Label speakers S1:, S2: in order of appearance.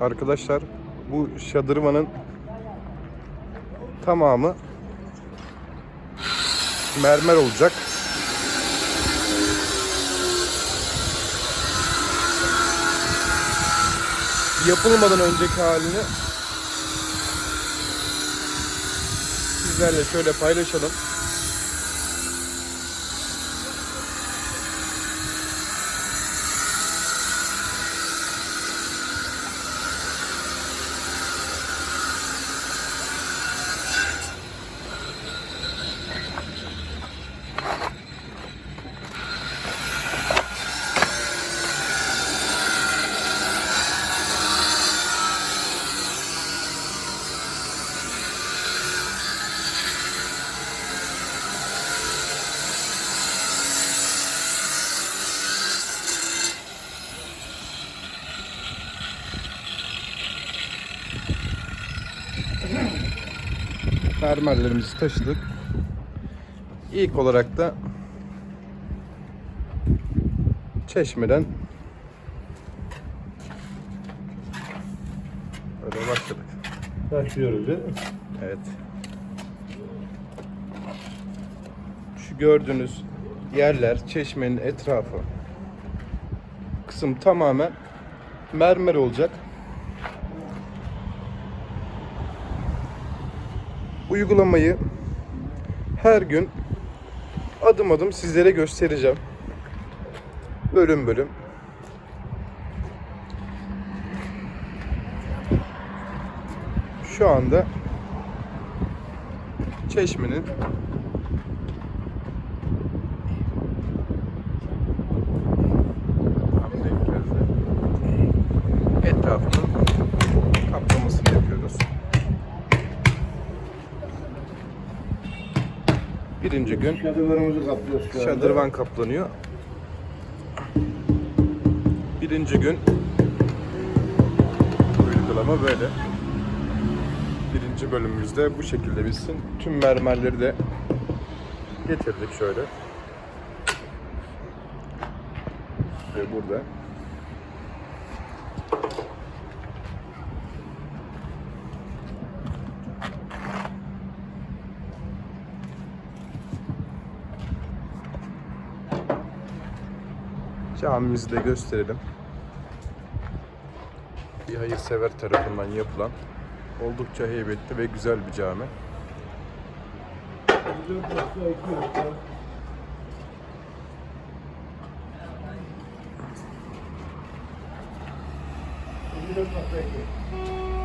S1: Arkadaşlar bu şadırvanın tamamı mermer olacak. Yapılmadan önceki halini sizlerle şöyle paylaşalım. Mermerlerimizi taşıdık. İlk olarak da çeşmeden böyle başladık.
S2: Başlıyoruz değil mi?
S1: Evet. Şu gördüğünüz yerler, çeşmenin etrafı kısım tamamen mermer olacak. Uygulamayı her gün adım adım sizlere göstereceğim. Bölüm bölüm. Şu anda çeşmenin etrafının Birinci gün
S2: Çadırlarımızı kaplıyoruz. şu anda.
S1: şadırvan kaplanıyor. Birinci gün uygulama böyle. Birinci bölümümüzde bu şekilde bitsin. Tüm mermerleri de getirdik şöyle. Ve burada. Camimizi de gösterelim. Bir hayırsever tarafından yapılan oldukça heybetli ve güzel bir cami.
S2: Dört nokta